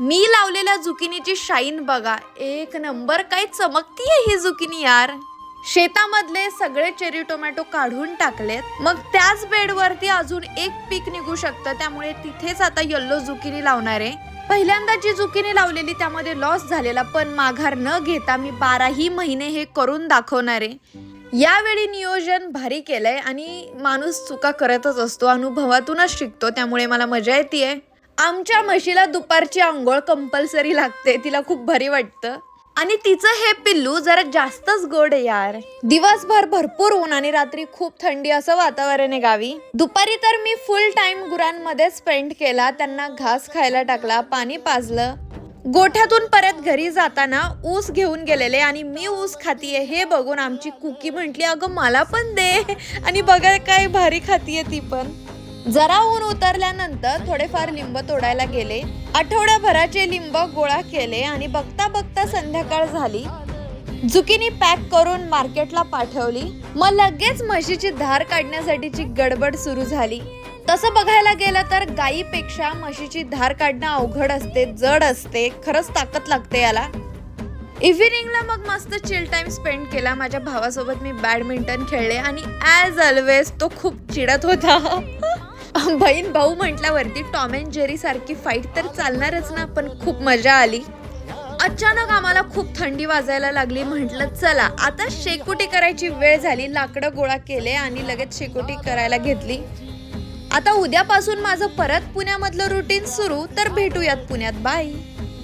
मी लावलेल्या झुकिनीची शाईन बघा. एक नंबर काय चमकतीये ही झुकिनी यार. शेतामधले सगळे चेरी टोमॅटो काढून टाकलेत. मग त्याच बेडवरती अजून एक पीक निघू शकतं त्यामुळे तिथेच आता येल्लो झुकिनी लावणार आहे. पहिल्यांदा जी झुकिनी लावलेली त्यामध्ये लॉस झालेला पण माघार न घेता मी बाराही महिने हे करून दाखवणार आहे. यावेळी नियोजन भारी केलंय आणि माणूस चुका करतच असतो अनुभवातूनच शिकतो त्यामुळे मला मजा येते आमच्या म्हशीला दुपारची आंघोळ कंपल्सरी लागते तिला खूप भारी वाटतं. आणि तिचं हे पिल्लू जरा जास्तच गोड आहे यार. दिवसभर भरपूर ऊन आणि रात्री खूप थंडी असं वातावरण आहे गावी. दुपारी तर मी फुल टाइम गुरांमध्ये स्पेंड केला त्यांना घास खायला टाकला पाणी पाजलं. गोठ्यातून परत घरी जाताना ऊस घेऊन गेलेले आणि मी ऊस खातीये हे बघून आमची कुकी म्हटली अगं मला पण दे. आणि बघा काय भारी खातीये ती पण. जरा ऊन उतरल्यानंतर थोडेफार लिंब तोडायला गेले. आठवड्याभराचे लिंब गोळा केले आणि बघता बघता संध्याकाळ झाली. जुकिनी पॅक करून मार्केटला पाठवली. मग लगेच म्हशीची धार काढण्यासाठीची गडबड सुरू झाली. तसं बघायला गेलं तर गायीपेक्षा म्हशीची धार काढणं अवघड असते जड असते खरंच ताकद लागते याला. इव्हिनिंगला मग मस्त चिल टाइम स्पेंड केला. माझ्या भावासोबत मी बॅडमिंटन खेळले आणि ॲज ऑलवेज तो खूप चिडत होता. बहीण भाऊ म्हटल्यावरती टॉम अँड जेरी सारखी फाईट तर चालणारच ना पण खूप मजा आली. अचानक आम्हाला खूप थंडी वाजायला लागली म्हटलं चला आता शेकोटी करायची वेळ झाली लाकडं गोळा केले आणि लगेच शेकोटी करायला घेतली. आता उद्यापासून माझं परत पुण्यामधलं रुटीन सुरू तर भेटूयात पुण्यात बाय